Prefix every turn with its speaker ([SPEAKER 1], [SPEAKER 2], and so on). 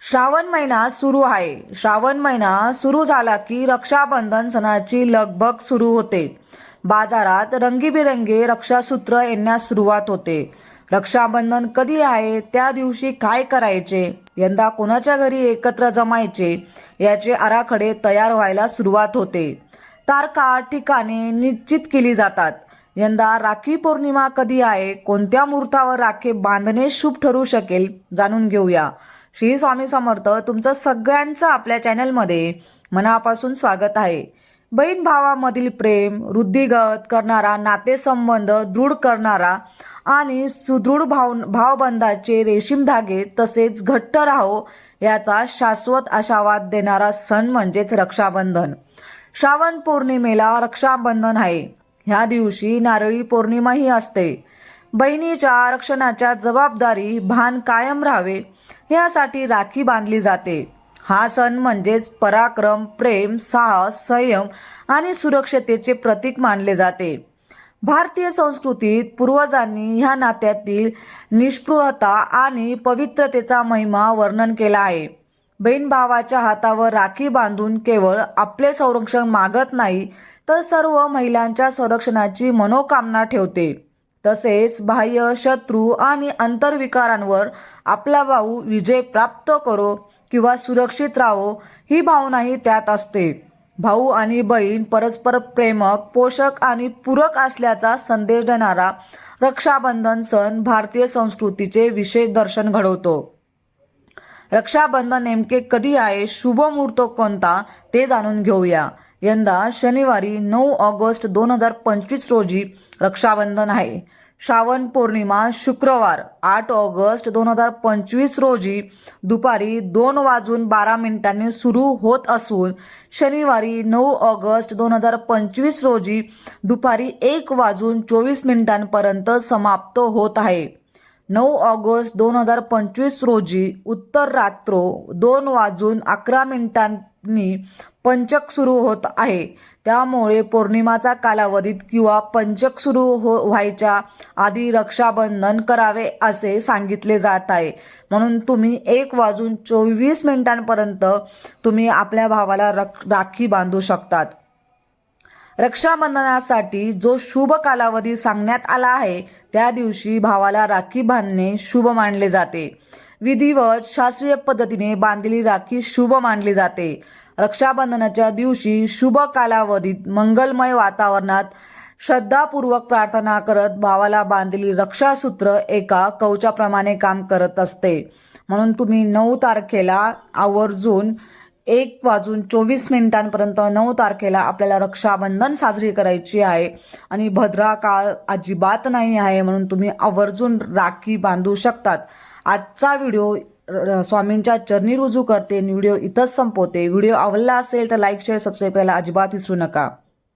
[SPEAKER 1] श्रावण महिना सुरू आहे. श्रावण महिना सुरू झाला की रक्षाबंधन सणाची लगबग सुरू होते. बाजारात रंगीबिरंगी रक्षासूत्र येण्यास सुरुवात होते. रक्षाबंधन कधी आहे? त्या दिवशी काय करायचे? यंदा कोणाच्या घरी एकत्र जमायचे? याचे आराखडे तयार व्हायला सुरुवात होते. तारखा ठिकाणे निश्चित केली जातात. यंदा राखी पौर्णिमा कधी आहे? कोणत्या मुहूर्तावर राखी बांधणे शुभ ठरू शकेल? जाणून घेऊया. श्री स्वामी समर्थ तुमचं सगळ्यांचं आपल्या चॅनलमध्ये मनापासून स्वागत आहे. बहीण भावामधील प्रेम वृद्धिगत करणारा नातेसंबंध दृढ करणारा आणि सुदृढ भाव भावबंधाचे रेशीम धागे तसेच घट्ट राहो याचा शाश्वत आशावाद देणारा सण म्हणजेच रक्षाबंधन. श्रावण पौर्णिमेला रक्षाबंधन आहे. ह्या दिवशी नारळी पौर्णिमाही असते. बहिणीच्या आरक्षणाच्या जबाबदारी भान कायम राहावे यासाठी राखी बांधली जाते. हा सण म्हणजेच पराक्रम प्रेम साहस संयम आणि सुरक्षतेचे प्रतीक मानले जाते. भारतीय संस्कृतीत पूर्वजांनी ह्या नात्यातील निष्पृहता आणि पवित्रतेचा महिमा वर्णन केला आहे. बहीण भावाच्या हातावर राखी बांधून केवळ आपले संरक्षण मागत नाही तर सर्व महिलांच्या संरक्षणाची मनोकामना ठेवते. तसेच बाह्य शत्रू आणि अंतर्विकारांवर आपला भाऊ विजय प्राप्त करो किंवा सुरक्षित राहो ही भावनाही त्यात असते. भाऊ आणि बहीण परस्पर प्रेमक पोषक आणि पूरक असल्याचा संदेश देणारा रक्षाबंधन सण भारतीय संस्कृतीचे विशेष दर्शन घडवतो. रक्षाबंधन नेमके कधी आहे शुभ मुहूर्त कोणता ते जाणून घेऊया. यंदा शनिवारी नऊ ऑगस्ट दोन हजार पंचवीस रोजी रक्षाबंधन आहे. श्रावण पौर्णिमा शुक्रवार आठ ऑगस्ट दोन हजार पंचवीस रोजी दुपारी दोन वाजून बारा मिनिटांनी सुरू होत असून शनिवारी नऊ ऑगस्ट दोन हजार पंचवीस रोजी दुपारी एक वाजून चोवीस मिनिटांपर्यंत समाप्त होत आहे. नऊ ऑगस्ट दोन हजार पंचवीस रोजी उत्तर रात्र दोन वाजून अकरा मिनिटांनी पंचक सुरू होत आहे. त्यामुळे पौर्णिमाचा कालावधीत किंवा पंचक सुरू हो व्हायच्या आधी रक्षाबंधन करावे असे सांगितले जात आहे. म्हणून तुम्ही एक वाजून चोवीस मिनिटांपर्यंत तुम्ही आपल्या भावाला रक राखी बांधू शकतात. रक्षाबंधनासाठी जो शुभ कालावधी सांगण्यात आला आहे त्या दिवशी भावाला राखी बांधणे शुभ मानले जाते. विधिवत शास्त्रीय पद्धतीने बांधलेली राखी शुभ मानली जाते. रक्षाबंधनाच्या दिवशी शुभ कालावधीत मंगलमय वातावरणात श्रद्धापूर्वक प्रार्थना करत भावाला बांधलेली रक्षासूत्र एका कवचाप्रमाणे काम करत असते. म्हणून तुम्ही नऊ तारखेला आवर्जून एक वाजून चोवीस मिनिटांपर्यंत नऊ तारखेला आपल्याला रक्षाबंधन साजरी करायची आहे. आणि भद्रा काळ अजिबात नाही आहे म्हणून तुम्ही आवर्जून राखी बांधू शकतात. आजचा व्हिडिओ स्वामींच्या चरणी रुजू करते आणि व्हिडिओ इथंच संपवते. व्हिडिओ आवडला असेल तर लाईक शेअर सबस्क्राईब करायला अजिबात विसरू नका.